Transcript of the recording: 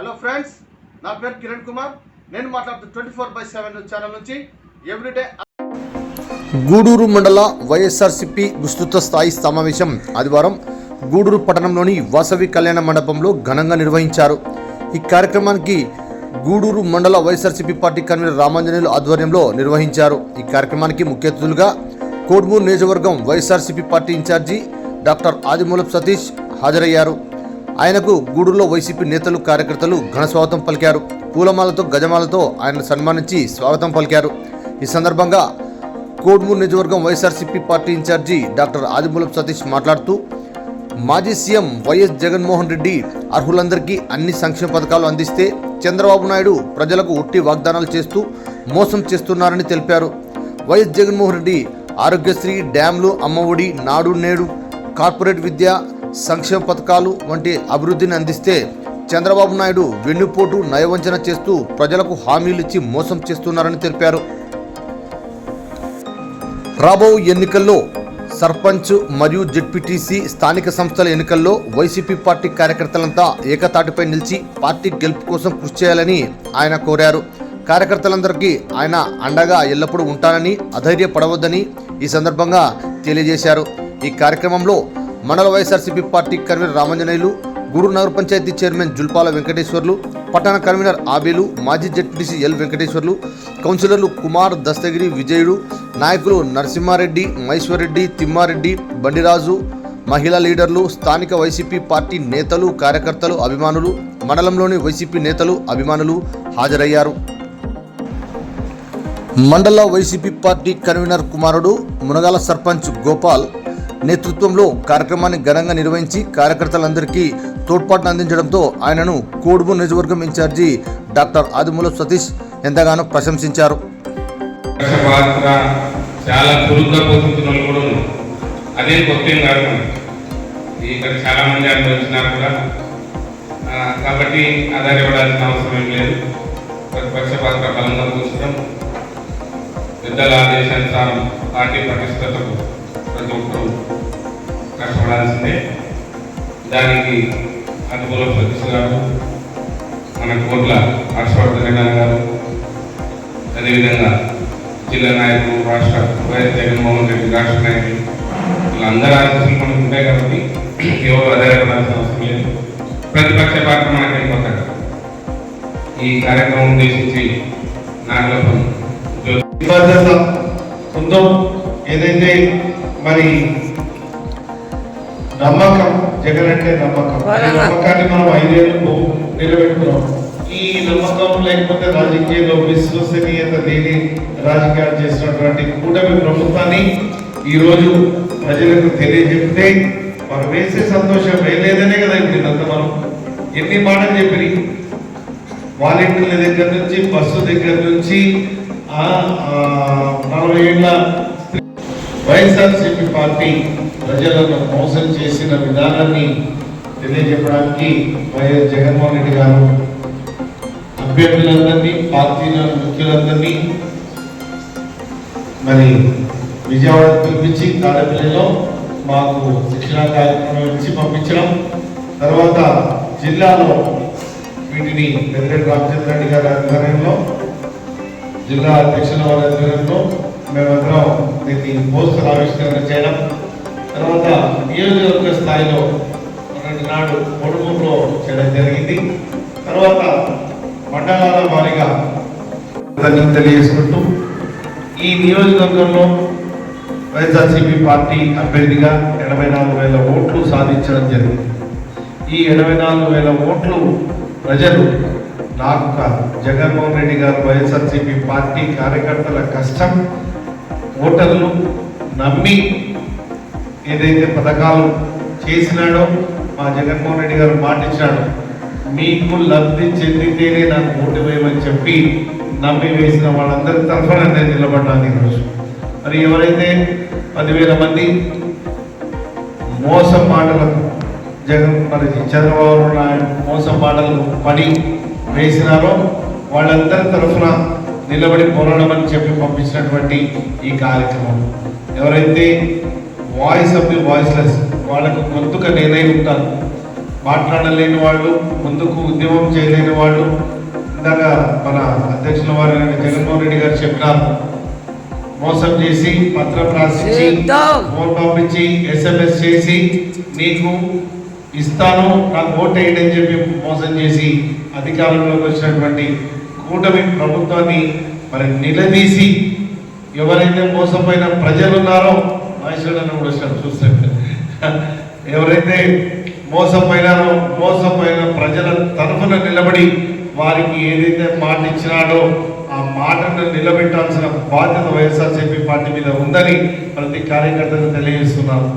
Hello friends నా పేరు కిరణ్ కుమార్. నేను మాట్లాడుతూ twenty four by seven channel నుంచి ఎవ్రీడే గూడూరు మండల వైఎస్ఆర్సిపి విస్తృత స్థాయి సమావేశం ఆదివారం గూడూరు పట్టణంలోని వాసవి కళ్యాణ మండపంలో ఘనంగా నిర్వహించారు. ఈ కార్యక్రమానికి గూడూరు మండల వైఎస్ఆర్సీపీ పార్టీ కన్వీనర్ రామాంజనేయులు ఆధ్వర్యంలో నిర్వహించారు. ఈ కార్యక్రమానికి ముఖ్య అతిథులుగా కోడ్మూరు నియోజకవర్గం YSRCP party incharge doctor Adimulapu Satish హాజరయ్యారు. ఆయనకు గూడూరులో వైసీపీ నేతలు కార్యకర్తలు ఘన స్వాగతం పలికారు. పూలమాలతో గజమాలతో ఆయన సన్మానించి స్వాగతం పలికారు. ఈ సందర్భంగా కోడ్మూరు నియోజకవర్గం YSRCP party incharge doctor Adimulapu Satish మాట్లాడుతూ మాజీ సీఎం వైఎస్ జగన్మోహన్ రెడ్డి అర్హులందరికీ అన్ని సంక్షేమ పథకాలు అందిస్తే చంద్రబాబు నాయుడు ప్రజలకు ఉట్టి వాగ్దానాలు చేస్తూ మోసం చేస్తున్నారని తెలిపారు. వైఎస్ జగన్మోహన్ రెడ్డి ఆరోగ్యశ్రీ డ్యాంలు అమ్మఒడి నాడు నేడు కార్పొరేట్ విద్య సంక్షేమ పథకాలు వంటి అభివృద్ధిని అందిస్తే చంద్రబాబు నాయుడు వెన్నుపోటు నయవంచన చేస్తూ ప్రజలకు హామీలు ఇచ్చి మోసం చేస్తున్నారని తెలిపారు. రాబో ఎన్నికల్లో సర్పంచ్ మరియు జెడ్పీటీసీ స్థానిక సంస్థల ఎన్నికల్లో వైసీపీ పార్టీ కార్యకర్తలంతా ఏకతాటిపై నిలిచి పార్టీ గెలుపు కోసం కృషి చేయాలని ఆయన కోరారు. కార్యకర్తలందరికీ ఆయన అండగా ఎల్లప్పుడూ ఉంటానని అధైర్యపడవద్దని ఈ సందర్భంగా తెలియజేశారు. ఈ కార్యక్రమంలో మండల YSRCP party convener Ramanjaneyulu Gudur నగర పంచాయతీ చైర్మన్ జుల్పాల వెంకటేశ్వర్లు పట్టణ కన్వీనర్ ఆబేలు మాజీ జెడ్పీటీసీ ఎల్ వెంకటేశ్వర్లు కౌన్సిలర్లు కుమార్ దస్తగిరి విజయుడు నాయకులు నరసింహారెడ్డి మహేశ్వరరెడ్డి తిమ్మారెడ్డి బండిరాజు మహిళా లీడర్లు స్థానిక వైసీపీ పార్టీ నేతలు కార్యకర్తలు అభిమానులు మండలంలోని వైసీపీ నేతలు అభిమానులు హాజరయ్యారు. మండల వైసీపీ పార్టీ కన్వీనర్ కుమారుడు మునగాల సర్పంచ్ గోపాల్ నేతృత్వంలో కార్యక్రమాన్ని ఘనంగా నిర్వహించి కార్యకర్తలందరికీ తోడ్పాటును అందించడంతో ఆయనను కోడుబు నియోజకవర్గం ఇన్ఛార్జి డాక్టర్ ఆదిమూలపు సతీష్ ఎంతగానో ప్రశంసించారు. దశ పాత్ర చాలా చురుగ్గా పోషించిన వాళ్ళు కూడా ఉన్నారు. అదే కొత్త కాదు ఇక్కడ చాలా మంది కూడా ఆ, కాబట్టి ఆధారపడాల్సిన అవసరం ఏం లేదు. ప్రతిపక్ష పాత్ర బలంగా పోషించడం పెద్దల ఆదేశానుసారం పార్టీ పటిష్టతకు ప్రతి ఒక్కరూ కష్టపడాల్సిందే. దానికి అనుకూల సతీష్ గారు మన కోట్ల హర్షవర్ధన్ గారు అదేవిధంగా జిల్లా నాయకులు రాష్ట్ర వైఎస్ జగన్మోహన్ రెడ్డి రాష్ట్ర నాయకులు వీళ్ళందరూ ఆలోచనలు మనకు ఉంటాయి కాబట్టి ఎవరు ఆధారపడాల్సిన అవసరం లేదు. ప్రతిపక్ష పార్టీ మనకి కొత్తగా ఈ కార్యక్రమం ఉద్దేశించి నాగలపం జ్యోతి ఏదైతే మరి నమ్మకం జగన్ అంటే నమ్మకం నమ్మకాన్ని మనం ఐదేళ్ళు నిలబెట్టుకున్నాం. ఈ నమ్మకం లేకపోతే రాజకీయంలో విశ్వసనీయత లేని రాజకీయాలు చేసినటువంటి కూటమి ప్రభుత్వాన్ని ఈ రోజు ప్రజలకు తెలియజెప్తే మనం వేసే సంతోషం వేయలేదనే కదా ఇప్పుడు అంత మనం. ఎన్ని మాటలు చెప్పి వాలంటీర్ల దగ్గర నుంచి బస్సు దగ్గర నుంచి నలభై ఏళ్ళ వైఎస్ఆర్సీపీ పార్టీ ప్రజలను మోసం చేసిన విధానాన్ని తెలియజెప్పడానికి వైఎస్ జగన్మోహన్ రెడ్డి గారు అభ్యర్థులందరినీ పార్టీ ముఖ్యులందరినీ మరి విజయవాడ పిలిపించి తాడపల్లిలో మాకు శిక్షణా కార్యక్రమం ఇచ్చి పంపించడం. తర్వాత జిల్లాలో వీటిని పెద్దిరెడ్డి రామచంద్ర రెడ్డి గారి ఆధ్వర్యంలో జిల్లా అధ్యక్షుల వారి ఆధ్వర్యంలో మేమందరం దీన్ని పోస్టర్ ఆవిష్కరణ చేయడం? తర్వాత నియోజకవర్గ స్థాయిలో రెండు నాడు కొడుమూరులో చేయడం జరిగింది. తర్వాత మండలాల వారీగా తెలియజేసుకుంటూ ఈ నియోజకవర్గంలో వైఎస్ఆర్సీపీ పార్టీ అభ్యర్థిగా ఎనభై నాలుగు వేల ఓట్లు సాధించడం జరిగింది. ఈ ఎనభై నాలుగు వేల ఓట్లు ప్రజలు నాకు కాదు జగన్మోహన్ రెడ్డి గారు వైఎస్ఆర్సీపీ పార్టీ కార్యకర్తల కష్టం ఓటర్లు నమ్మి ఏదైతే పథకాలు చేసినాడో మా జగన్మోహన్ రెడ్డి గారు మాటిచ్చాడు మీకు లబ్ధి చెందితేనే నాకు ఓటు వేయమని చెప్పి నమ్మి వేసిన వాళ్ళందరి తరఫున నేను నిలబడ్డాను ఈరోజు. మరి ఎవరైతే పదివేల మంది మోసం మాటలకు జగన్ మరి చంద్రబాబు నాయుడు మోసం మాటలకు పడి వేసినారో వాళ్ళందరి తరఫున నిలబడి పోరాడమని చెప్పి పంపించినటువంటి ఈ కార్యక్రమం. ఎవరైతే వాయిస్ ఆఫ్ ది వాయిస్లెస్ వాళ్ళకు గొంతుక నేనై ఉంటాను మాట్లాడలేని వాళ్ళు ముందుకు ఉద్యమం చేయలేని వాళ్ళు ఇందాక మన అధ్యక్షుల వారు జగన్మోహన్ రెడ్డి గారు చెప్పినారు. మోసం చేసి పత్రం రాసిచ్చి ఫోన్ పంపించి ఎస్ఎంఎస్ చేసి నీకు ఇస్తాను నాకు ఓటు వేయండి అని చెప్పి మోసం చేసి అధికారంలోకి వచ్చినటువంటి కూటమి ప్రభుత్వాన్ని మరి నిలదీసి ఎవరైతే మోసపోయిన ప్రజలు ఉన్నారో మహేశ్వరుడు కూడా చూస్తే ఎవరైతే మోసపోయినారో మోసపోయిన ప్రజల తరఫున నిలబడి వారికి ఏదైతే మాట ఇచ్చినాడో ఆ మాటను నిలబెట్టాల్సిన బాధ్యత వైఎస్ఆర్సీపీ పార్టీ మీద ఉందని ప్రతి కార్యకర్తకు తెలియజేస్తున్నారు